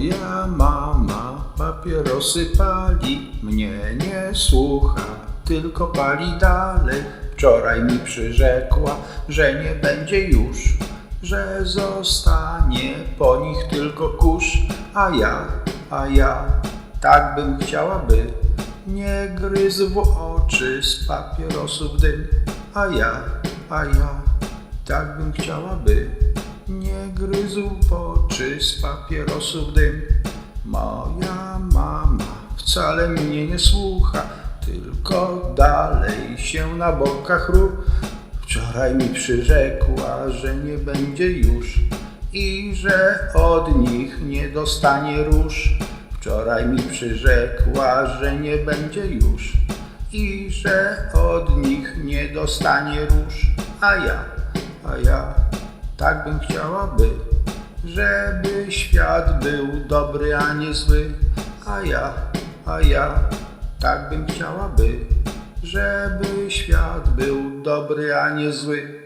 Moja mama papierosy pali, mnie nie słucha, tylko pali dalej. Wczoraj mi przyrzekła, że nie będzie już, że zostanie po nich tylko kurz. A ja, a ja, tak bym chciała by, nie gryzł w oczy z papierosów dym. A ja, a ja, tak bym chciała by, gryzł w oczy z papierosów dym. Moja mama wcale mnie nie słucha, tylko dalej się na bokach ru. Wczoraj mi przyrzekła, że nie będzie już i że od nich nie dostanie róż. Wczoraj mi przyrzekła, że nie będzie już i że od nich nie dostanie róż. A ja, a ja, tak bym chciała by, żeby świat był dobry, a nie zły. A ja, a ja, tak bym chciała by, żeby świat był dobry, a nie zły.